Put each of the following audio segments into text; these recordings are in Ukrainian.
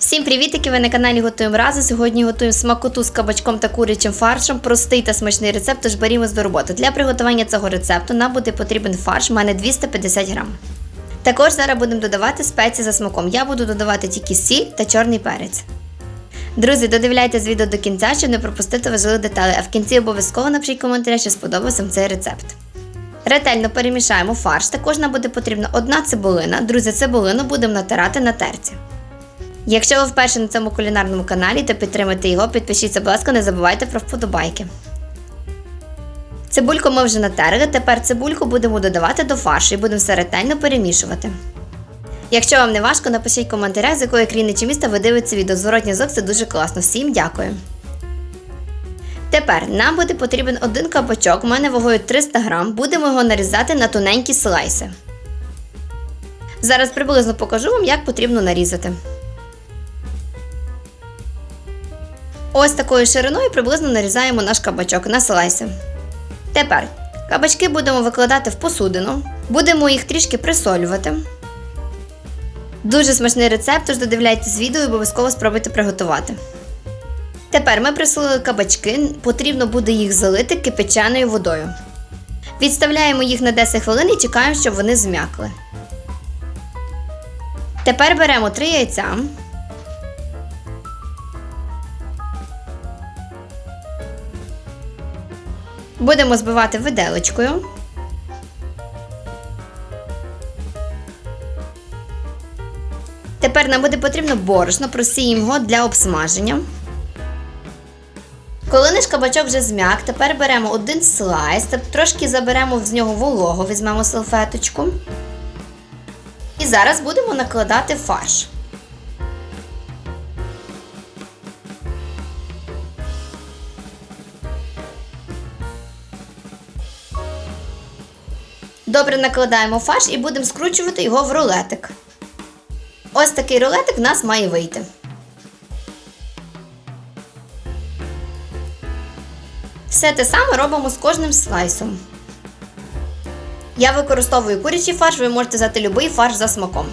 Всім привітики! Ви на каналі Готуємо разом. Сьогодні готуємо смакоту з кабачком та курячим фаршем. Простий та смачний рецепт, тож берімось до роботи. Для приготування цього рецепту нам буде потрібен фарш, у мене 250 грам. Також зараз будемо додавати спеції за смаком. Я буду додавати тільки сіль та чорний перець. Друзі, додивляйтесь відео до кінця, щоб не пропустити важливі деталі, а в кінці обов'язково напишіть коментарі, що сподобався цей рецепт. Ретельно перемішаємо фарш. Також нам буде потрібна одна цибулина. Друзі, цибулину будемо натирати на терці. Якщо ви вперше на цьому кулінарному каналі, то підтримайте його, підпишіться, будь ласка, не забувайте про вподобайки. Цибульку ми вже натерли, тепер цибульку будемо додавати до фаршу і будемо все ретельно перемішувати. Якщо вам не важко, напишіть в коментарях, з якої країни чи міста ви дивитеся відео. Зворотній звук це дуже класно. Всім дякую. Тепер нам буде потрібен один кабачок, у мене вагою 300 грам. Будемо його нарізати на тоненькі слайси. Зараз приблизно покажу вам, як потрібно нарізати. Ось такою шириною приблизно нарізаємо наш кабачок на слайси. Тепер кабачки будемо викладати в посудину, будемо їх трішки присолювати. Дуже смачний рецепт, тож додивляйтесь відео і обов'язково спробуйте приготувати. Тепер ми присолили кабачки, потрібно буде їх залити кипяченою водою. Відставляємо їх на 10 хвилин і чекаємо, щоб вони зм'якли. Тепер беремо 3 яйця. Будемо збивати виделочкою. Тепер нам буде потрібно борошно, просіємо його для обсмаження. Коли наш кабачок вже зм'як, тепер беремо один слайс, трошки заберемо з нього вологу, візьмемо салфеточку. І зараз будемо накладати фарш. Добре накладаємо фарш і будемо скручувати його в рулетик. Ось такий рулетик в нас має вийти. Все те саме робимо з кожним слайсом. Я використовую курячий фарш, ви можете взяти будь-який фарш за смаком.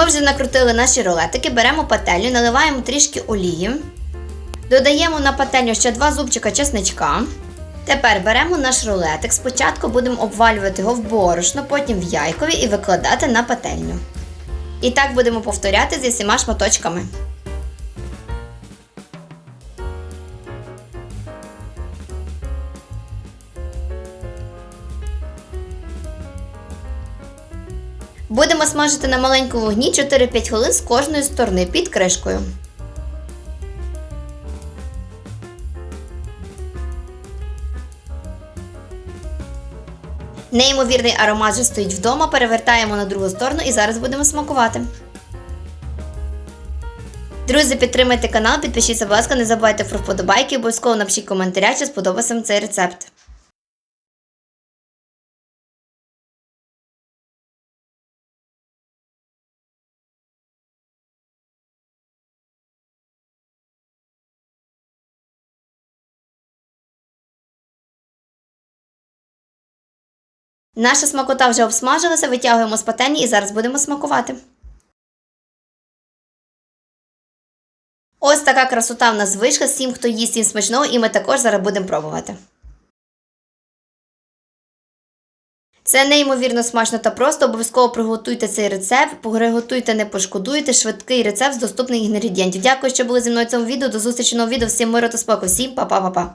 Ми вже накрутили наші рулетики, беремо пательню, наливаємо трішки олії, додаємо на пательню ще два зубчика чесничка. Тепер беремо наш рулетик. Спочатку будемо обвалювати його в борошно, потім в яйкові і викладати на пательню. І так будемо повторяти зі всіма шматочками. Будемо смажити на маленькому вогні 4-5 хвилин з кожної сторони під кришкою. Неймовірний аромат вже стоїть вдома, перевертаємо на другу сторону і зараз будемо смакувати. Друзі, підтримайте канал, підпишіться, будь ласка, не забувайте про вподобайки, обов'язково напишіть коментаря, чи сподобався вам цей рецепт. Наша смакота вже обсмажилася, витягуємо з пательні і зараз будемо смакувати. Ось така красота в нас вийшла. Всім, хто їсть їм смачного, і ми також зараз будемо пробувати. Це неймовірно смачно та просто. Обов'язково приготуйте цей рецепт, приготуйте, не пошкодуйте. Швидкий рецепт з доступних інгредієнтів. Дякую, що були зі мною в цьому відео. До зустрічі нового відео. Всім миру та спокою. Всім па-па-па-па.